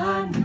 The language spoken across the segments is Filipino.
I'm.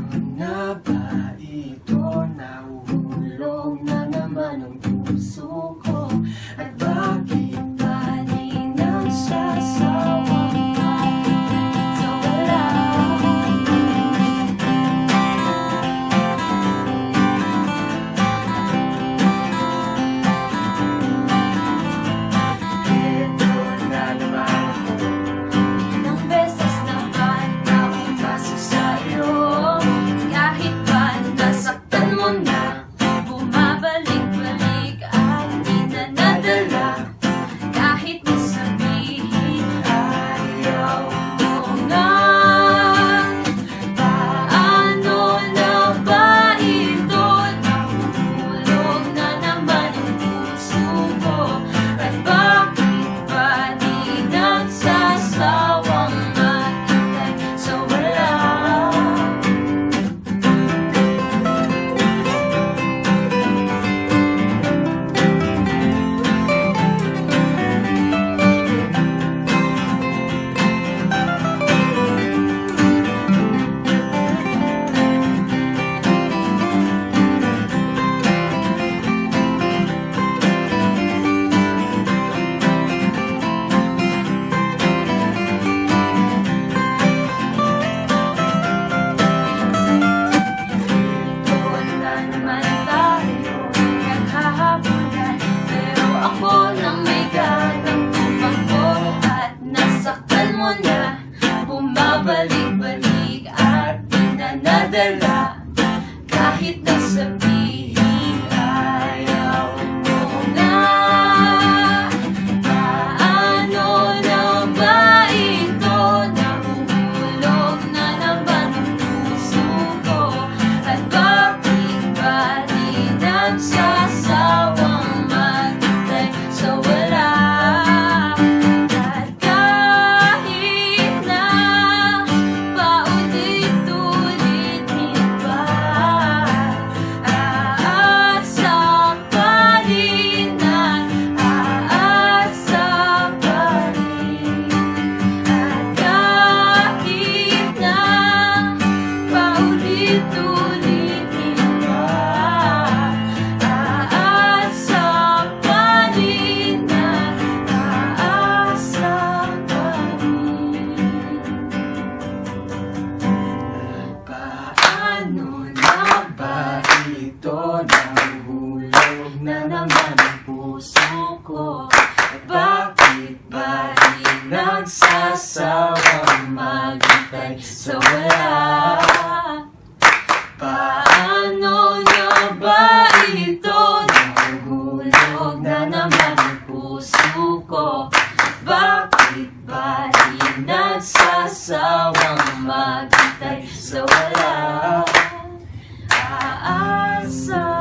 mo na. Bumabalik-balik at pinanadala naman ang puso ko At bakit ba di nagsasawa maghintay sa wala? Paano niya ba ito Nahulog na naman ang puso ko? Bakit ba di nagsasawang maghintay sa wala? Aasa